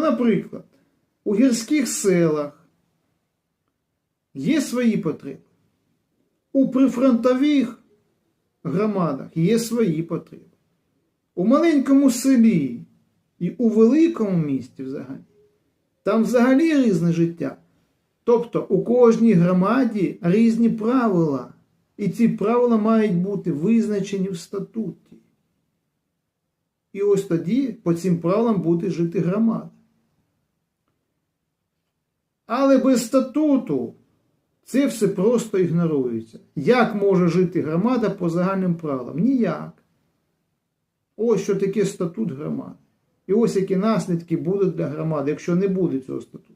Ну, наприклад, у гірських селах є свої потреби. У прифронтових громадах є свої потреби. У маленькому селі і у великому місті взагалі. Там взагалі різне життя. Тобто у кожній громаді різні правила. І ці правила мають бути визначені в статуті. І ось тоді по цим правилам буде жити громада. Але без статуту це все просто ігнорується. Як може жити громада по загальним правилам? Ніяк. Ось що таке статут громади. І ось які наслідки будуть для громади, якщо не буде цього статуту.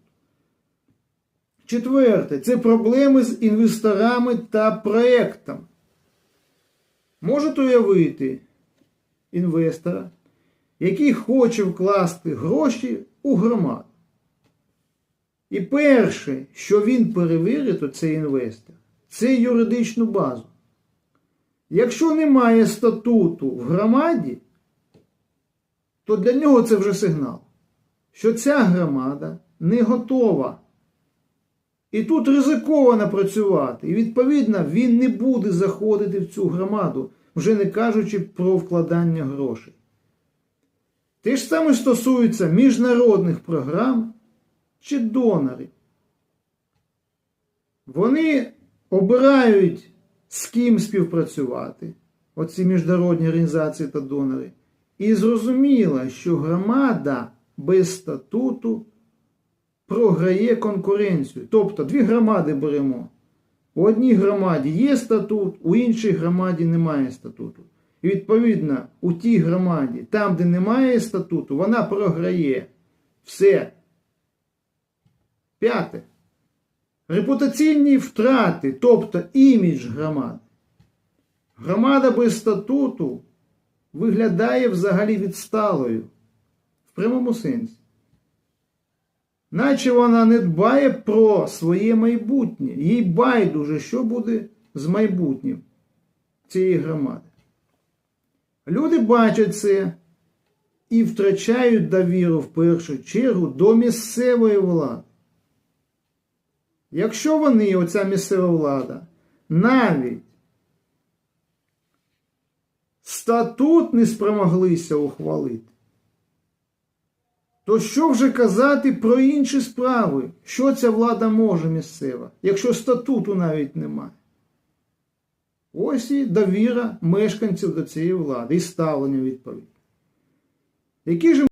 Четверте, це проблеми з інвесторами та проектом. Можете уявити інвестора, який хоче вкласти гроші у громаду. І перше, що він перевірить, то цей інвестор, це юридичну базу. Якщо немає статуту в громаді, то для нього це вже сигнал, що ця громада не готова. І тут ризиковано працювати. І відповідно він не буде заходити в цю громаду, вже не кажучи про вкладання грошей. Те ж саме стосується міжнародних програм чи донорів. Вони обирають з ким співпрацювати, оці міжнародні організації та донори. І зрозуміло, що громада без статуту програє конкуренцію. Тобто дві громади беремо. У одній громаді є статут, у іншій громаді немає статуту. І відповідно, у тій громаді, там, де немає статуту, вона програє. Все. П'яте. Репутаційні втрати, тобто імідж громади. Громада без статуту виглядає взагалі відсталою. В прямому сенсі. Наче вона не дбає про своє майбутнє. Їй байдуже, що буде з майбутнім цієї громади. Люди бачать це і втрачають довіру в першу чергу до місцевої влади. Якщо вони, оця місцева влада, навіть статут не спромоглися ухвалити, то що вже казати про інші справи? Що ця влада може місцева, якщо статуту навіть немає? Ось і довіра мешканців до цієї влади і ставлення відповідь. Які ж